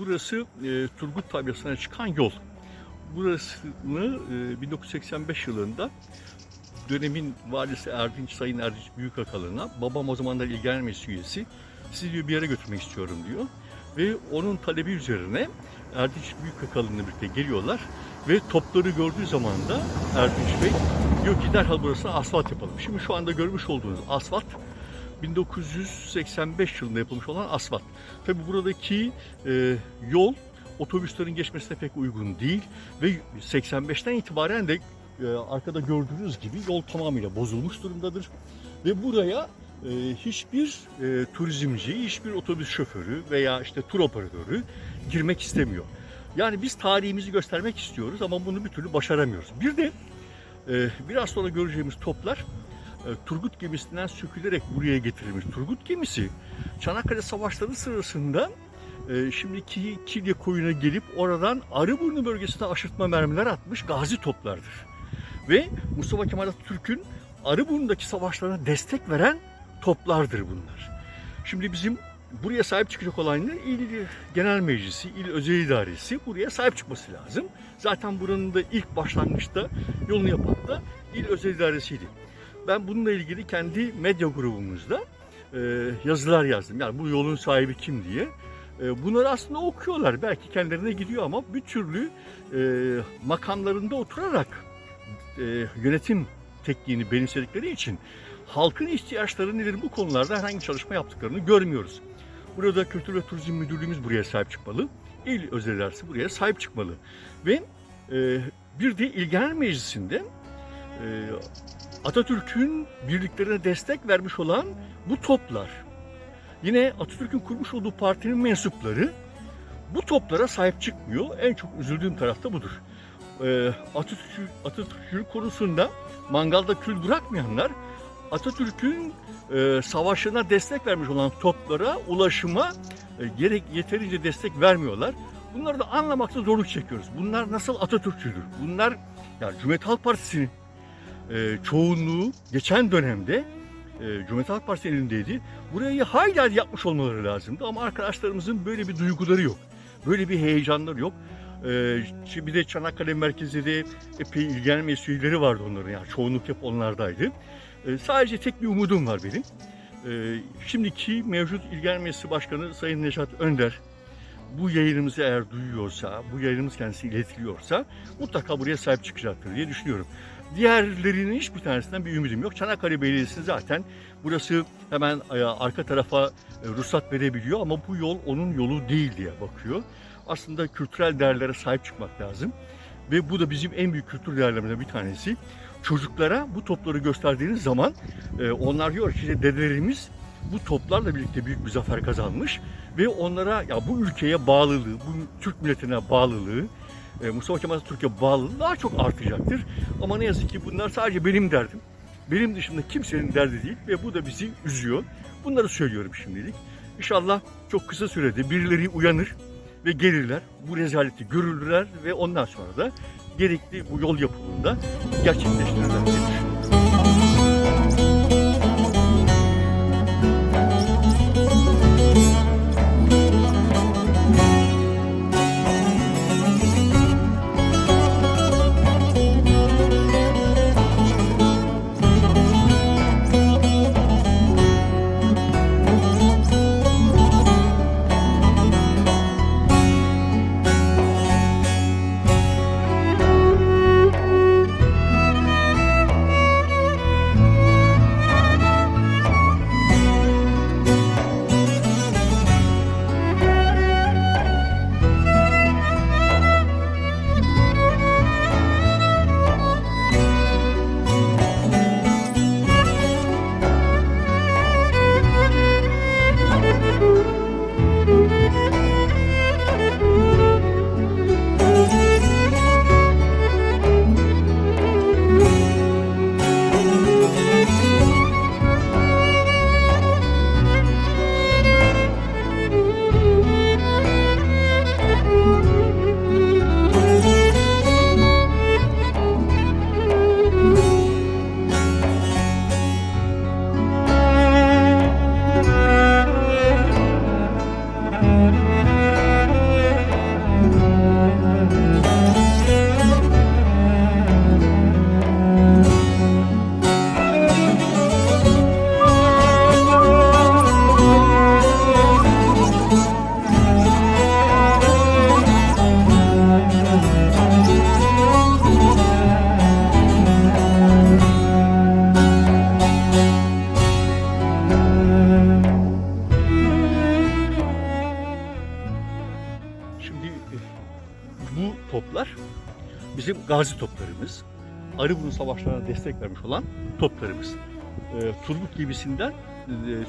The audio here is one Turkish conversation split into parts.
burası e, Turgut Tabyası'na çıkan yol. Burasını e, 1985 yılında dönemin valisi Erdinç Sayın Erdinç Büyükakalı'na babam o zamanlar İl Genel Meclis üyesi sizi diyor bir yere götürmek istiyorum diyor. Ve onun talebi üzerine Erdinç Büyükakalı'nın birlikte geliyorlar ve topları gördüğü zaman da Erdinç Bey diyor ki derhal burasına asfalt yapalım. Şimdi şu anda görmüş olduğunuz asfalt 1985 yılında yapılmış olan asfalt. Tabi buradaki e, yol otobüslerin geçmesine pek uygun değil ve 85'ten itibaren de e, arkada gördüğünüz gibi yol tamamıyla bozulmuş durumdadır. Ve buraya e, hiçbir e, turizmci, hiçbir otobüs şoförü veya işte tur operatörü girmek istemiyor. Yani biz tarihimizi göstermek istiyoruz ama bunu bir türlü başaramıyoruz. Bir de e, biraz sonra göreceğimiz toplar Turgut gemisinden sökülerek buraya getirilmiş. Turgut gemisi Çanakkale Savaşları sırasında e, şimdiki Kilye koyuna gelip oradan Arıburnu bölgesine aşırtma mermiler atmış gazi toplardır. Ve Mustafa Kemal Atatürk'ün Arıburnu'ndaki savaşlarına destek veren toplardır bunlar. Şimdi bizim buraya sahip çıkacak olan ne? İl Genel Meclisi, İl Özel İdaresi buraya sahip çıkması lazım. Zaten buranın da ilk başlangıçta yolunu yapan da İl Özel İdaresi'ydi. Ben bununla ilgili kendi medya grubumuzda e, yazılar yazdım. Yani bu yolun sahibi kim diye. E, bunları aslında okuyorlar. Belki kendilerine gidiyor ama bir türlü e, makamlarında oturarak yönetim tekniğini benimsedikleri için halkın ihtiyaçları nedir bu konularda herhangi çalışma yaptıklarını görmüyoruz. Burada Kültür ve Turizm Müdürlüğümüz buraya sahip çıkmalı. İl özel buraya sahip çıkmalı. Ve e, bir de İl Genel Meclisi'nde e, Atatürk'ün birliklerine destek vermiş olan bu toplar. Yine Atatürk'ün kurmuş olduğu partinin mensupları bu toplara sahip çıkmıyor. En çok üzüldüğüm taraf da budur. Ee, Atatürk, Atatürk konusunda mangalda kül bırakmayanlar Atatürk'ün e, savaşına destek vermiş olan toplara ulaşıma e, gerek yeterince destek vermiyorlar. Bunları da anlamakta zorluk çekiyoruz. Bunlar nasıl Atatürkçüdür? Bunlar yani Cumhuriyet Halk Partisi'nin e, çoğunluğu geçen dönemde e, Cumhuriyet Halk Partisi elindeydi. Burayı hayli yapmış olmaları lazımdı ama arkadaşlarımızın böyle bir duyguları yok. Böyle bir heyecanları yok. E, şimdi bir de Çanakkale merkezinde de epey ilgilenme üyeleri vardı onların yani çoğunluk hep onlardaydı. E, sadece tek bir umudum var benim. E, şimdiki mevcut İlgen Meclisi Başkanı Sayın Neşat Önder bu yayınımızı eğer duyuyorsa, bu yayınımız kendisi iletiliyorsa mutlaka buraya sahip çıkacaktır diye düşünüyorum. Diğerlerinin hiçbir tanesinden bir ümidim yok. Çanakkale Belediyesi zaten burası hemen e, arka tarafa e, ruhsat verebiliyor ama bu yol onun yolu değil diye bakıyor. Aslında kültürel değerlere sahip çıkmak lazım. Ve bu da bizim en büyük kültür değerlerimizden bir tanesi. Çocuklara bu topları gösterdiğiniz zaman e, onlar diyor ki işte dedelerimiz bu toplarla birlikte büyük bir zafer kazanmış ve onlara ya bu ülkeye bağlılığı, bu Türk milletine bağlılığı, Mustafa Kemal Atatürk'e bağlılığı daha çok artacaktır. Ama ne yazık ki bunlar sadece benim derdim. Benim dışında kimsenin derdi değil ve bu da bizi üzüyor. Bunları söylüyorum şimdilik. İnşallah çok kısa sürede birileri uyanır ve gelirler, bu rezaleti görürler ve ondan sonra da gerekli bu yol yapımında gerçekleştirirler diye düşünüyorum. Gazi toplarımız. Arıburnu savaşlarına destek vermiş olan toplarımız. E, Turgut gibisinden e,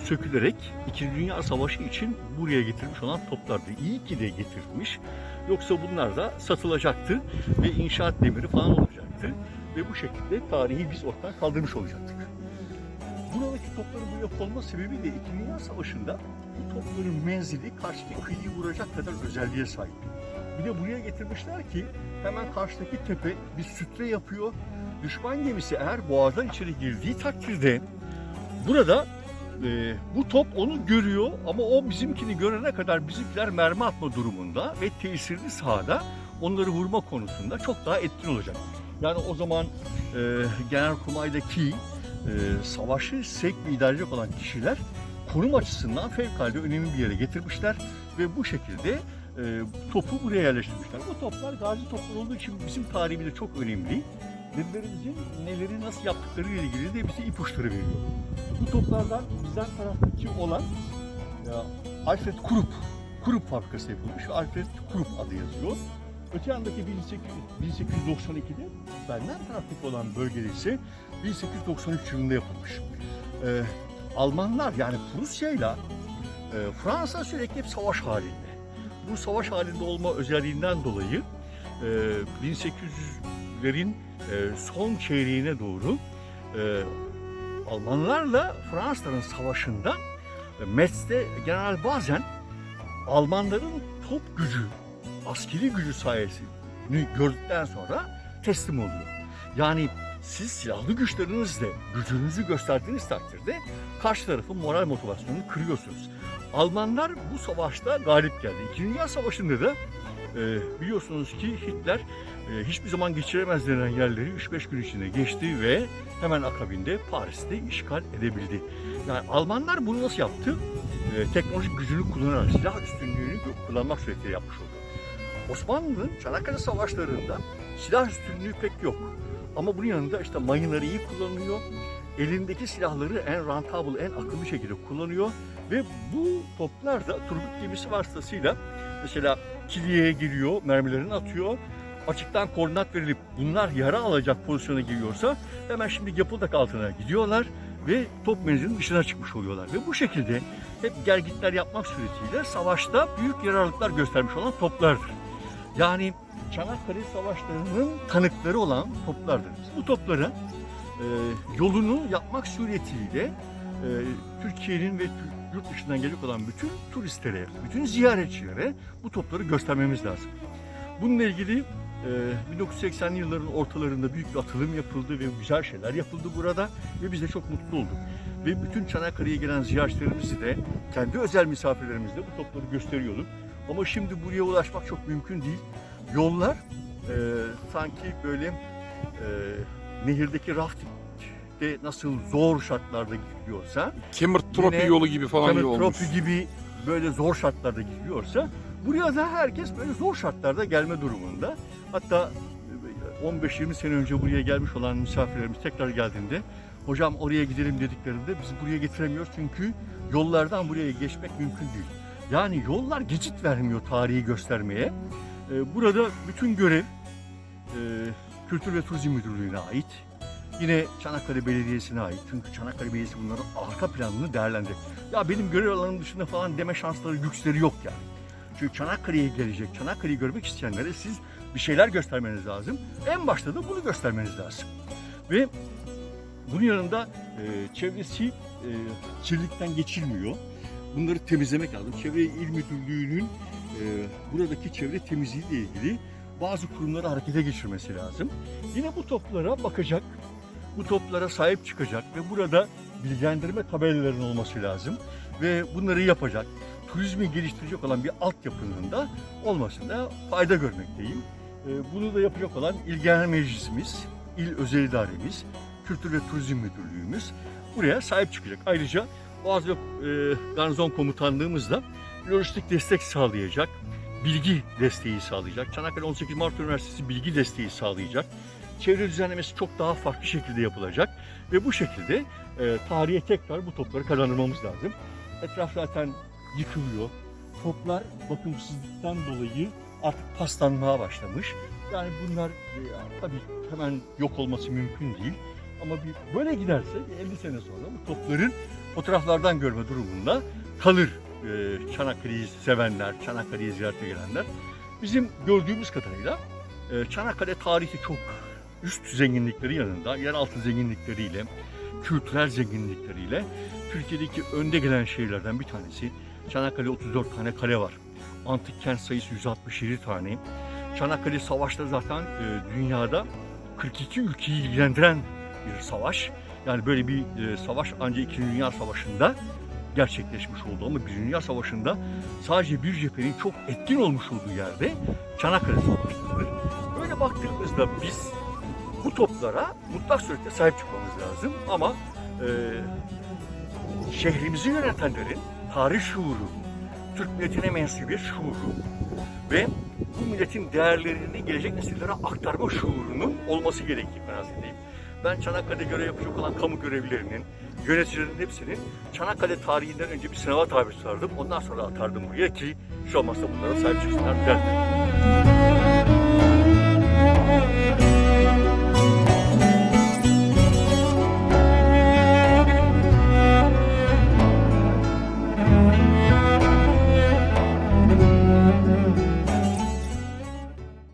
sökülerek İkinci Dünya Savaşı için buraya getirmiş olan toplardı. İyi ki de getirmiş. Yoksa bunlar da satılacaktı ve inşaat demiri falan olacaktı. Ve bu şekilde tarihi biz ortadan kaldırmış olacaktık. Buradaki topların buraya konma sebebi de İkinci Dünya Savaşı'nda bu topların menzili karşıdaki kıyıyı vuracak kadar özelliğe sahip. Bir de buraya getirmişler ki hemen karşıdaki tepe bir sütre yapıyor. Düşman gemisi eğer boğazdan içeri girdiği takdirde burada e, bu top onu görüyor ama o bizimkini görene kadar bizimkiler mermi atma durumunda ve tesirli sahada onları vurma konusunda çok daha etkin olacak. Yani o zaman e, Genelkurmay'daki e, savaşı idare edecek olan kişiler konum açısından fevkalade önemli bir yere getirmişler ve bu şekilde e, topu buraya yerleştirmişler. Bu toplar gazi toplar olduğu için bizim tarihimizde çok önemli. Dedelerimizin neleri nasıl yaptıkları ile ilgili de bize ipuçları veriyor. Bu toplardan bizden taraftaki olan ya, Alfred Krupp, Krupp fabrikası yapılmış. Alfred Krupp adı yazıyor. Öte yandaki 1800 1892'de benden taraftaki olan bölgede ise 1893 yılında yapılmış. Ee, Almanlar yani Prusya'yla e, Fransa sürekli hep savaş halinde. Bu savaş halinde olma özelliğinden dolayı e, 1800'lerin e, son çeyreğine doğru e, Almanlarla Fransızların savaşında e, Metz'te General bazen Almanların top gücü, askeri gücü sayesini gördükten sonra teslim oluyor. Yani siz silahlı güçlerinizle gücünüzü gösterdiğiniz takdirde karşı tarafın moral motivasyonunu kırıyorsunuz. Almanlar bu savaşta galip geldi. İkinci Dünya Savaşı'nda da e, biliyorsunuz ki Hitler e, hiçbir zaman geçiremez denen yerleri 3-5 gün içinde geçti ve hemen akabinde Paris'te işgal edebildi. Yani Almanlar bunu nasıl yaptı? E, teknolojik gücünü kullanarak silah üstünlüğünü kullanmak suretiyle yapmış oldu. Osmanlı'nın Çanakkale Savaşları'nda silah üstünlüğü pek yok. Ama bunun yanında işte mayınları iyi kullanıyor. Elindeki silahları en rentable, en akıllı şekilde kullanıyor. Ve bu toplar da Turgut gemisi vasıtasıyla mesela Kiliye'ye giriyor, mermilerini atıyor. Açıktan koordinat verilip bunlar yara alacak pozisyona giriyorsa hemen şimdi yapıldak altına gidiyorlar ve top menzilinin dışına çıkmış oluyorlar. Ve bu şekilde hep gergitler yapmak suretiyle savaşta büyük yararlıklar göstermiş olan toplardır. Yani Çanakkale Savaşları'nın tanıkları olan toplardır. Bu topları yolunu yapmak suretiyle e, Türkiye'nin ve yurt dışından gelecek olan bütün turistlere, bütün ziyaretçilere bu topları göstermemiz lazım. Bununla ilgili e, 1980'li yılların ortalarında büyük bir atılım yapıldı ve güzel şeyler yapıldı burada ve biz de çok mutlu olduk. Ve bütün Çanakkale'ye gelen ziyaretçilerimizi de kendi özel misafirlerimizle bu topları gösteriyorduk. Ama şimdi buraya ulaşmak çok mümkün değil. Yollar e, sanki böyle e, nehirdeki raftingde nasıl zor şartlarda gidiyorsa, Timur Tropi yolu gibi falan yol olmuş. Tropi gibi böyle zor şartlarda gidiyorsa, buraya da herkes böyle zor şartlarda gelme durumunda. Hatta e, 15-20 sene önce buraya gelmiş olan misafirlerimiz tekrar geldiğinde hocam oraya gidelim dediklerinde biz buraya getiremiyoruz çünkü yollardan buraya geçmek mümkün değil. Yani yollar geçit vermiyor tarihi göstermeye. Ee, Burada bütün görev e, Kültür ve Turizm Müdürlüğü'ne ait. Yine Çanakkale Belediyesi'ne ait. Çünkü Çanakkale Belediyesi bunların arka planını değerlendirecek. Ya benim görev alanım dışında falan deme şansları, lüksleri yok yani. Çünkü Çanakkale'ye gelecek, Çanakkale'yi görmek isteyenlere siz bir şeyler göstermeniz lazım. En başta da bunu göstermeniz lazım. Ve bunun yanında e, çevresi e, kirlilikten geçilmiyor. Bunları temizlemek lazım. Çevre İl Müdürlüğü'nün e, buradaki çevre temizliği ile ilgili bazı kurumları harekete geçirmesi lazım. Yine bu toplara bakacak, bu toplara sahip çıkacak ve burada bilgilendirme tabelalarının olması lazım ve bunları yapacak. Turizmi geliştirecek olan bir altyapının da olmasında fayda görmekteyim. E, bunu da yapacak olan İl Genel Meclisimiz, İl Özel İdaremiz, Kültür ve Turizm Müdürlüğümüz buraya sahip çıkacak. Ayrıca Boğaz ve e, Garnizon Komutanlığımız da lojistik destek sağlayacak, bilgi desteği sağlayacak. Çanakkale 18 Mart Üniversitesi bilgi desteği sağlayacak. Çevre düzenlemesi çok daha farklı şekilde yapılacak ve bu şekilde e, tarihe tekrar bu topları kazandırmamız lazım. Etraf zaten yıkılıyor. Toplar bakımsızlıktan dolayı artık paslanmaya başlamış. Yani bunlar e, tabii hemen yok olması mümkün değil. Ama bir böyle giderse bir 50 sene sonra bu topların fotoğraflardan görme durumunda kalır e, Çanakkale'yi sevenler, Çanakkale'yi ziyarete gelenler. Bizim gördüğümüz kadarıyla e, Çanakkale tarihi çok üst zenginlikleri yanında yeraltı zenginlikleriyle, kültürel zenginlikleriyle Türkiye'deki önde gelen şehirlerden bir tanesi. Çanakkale 34 tane kale var. Antik kent sayısı 167 tane. Çanakkale Savaş'ta zaten e, dünyada 42 ülkeyi ilgilendiren bir savaş. Yani böyle bir e, savaş ancak 2. Dünya Savaşı'nda gerçekleşmiş oldu ama bir Dünya Savaşı'nda sadece bir cephenin çok etkin olmuş olduğu yerde Çanakkale Savaşı'dır. Böyle baktığımızda biz bu toplara mutlak surette sahip çıkmamız lazım ama e, şehrimizi yönetenlerin tarih şuuru, Türk milletine mensubiyet şuuru ve bu milletin değerlerini gelecek nesillere aktarma şuurunun olması gerektiği kanaatindeyim. Ben Çanakkale'de görev yapacak olan kamu görevlilerinin, yöneticilerin hepsinin Çanakkale tarihinden önce bir sınava tabi tutardım. Ondan sonra atardım buraya ki hiç olmazsa bunlara sahip çıksınlar derdim.